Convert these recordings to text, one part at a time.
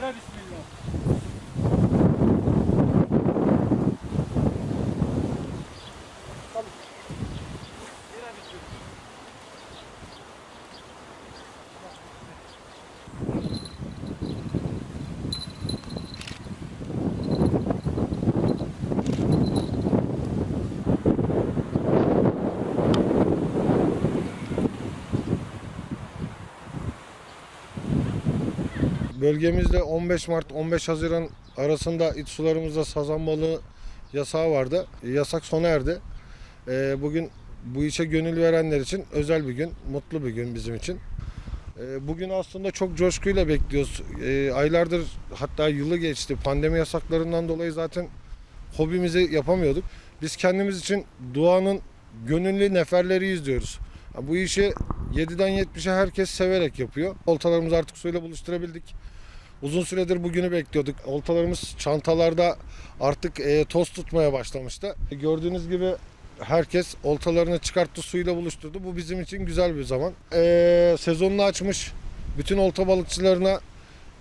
Kırar ismi. Bölgemizde 15 Mart 15 Haziran arasında iç sularımızda sazan balığı yasağı vardı. Yasak sona erdi. Ee, bugün bu işe gönül verenler için özel bir gün, mutlu bir gün bizim için. Ee, Bugün aslında çok coşkuyla bekliyoruz. Ee, Aylardır hatta yılı geçti. Pandemi yasaklarından dolayı zaten hobimizi yapamıyorduk. Biz kendimiz için doğanın gönüllü neferleri izliyoruz. Ya Bu işi 7'den 70'e herkes severek yapıyor. Oltalarımızı artık suyla buluşturabildik. Uzun süredir bugünü bekliyorduk. Oltalarımız çantalarda artık e, toz tutmaya başlamıştı. Gördüğünüz gibi herkes oltalarını çıkarttı, suyla buluşturdu. Bu bizim için güzel bir zaman. E, sezonunu açmış bütün olta balıkçılarına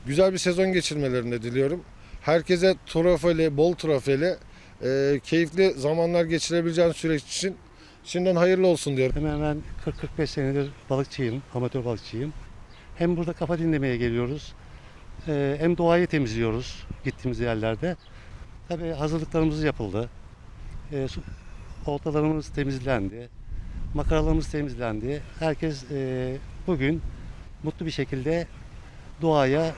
güzel bir sezon geçirmelerini diliyorum. Herkese trofeli, bol trofeli, e, keyifli zamanlar geçirebileceğin süreç için şimdiden hayırlı olsun diyorum. Hemen hemen 40-45 senedir balıkçıyım, amatör balıkçıyım. Hem burada kafa dinlemeye geliyoruz, e, hem doğayı temizliyoruz gittiğimiz yerlerde. Tabii hazırlıklarımız yapıldı. E, Oltalarımız temizlendi, makaralarımız temizlendi. Herkes e, bugün mutlu bir şekilde doğaya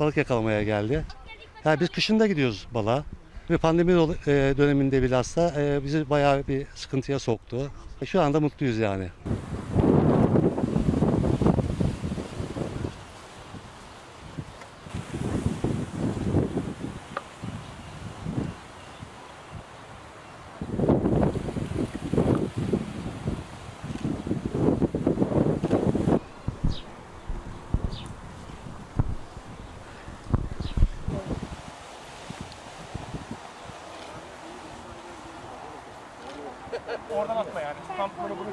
balık yakalamaya geldi. Yani biz kışında gidiyoruz balığa. Ve pandemi e, döneminde bilhassa e, bizi bayağı bir sıkıntıya soktu. Şu anda mutluyuz yani. Oradan atma yani. Tam bunu bunu.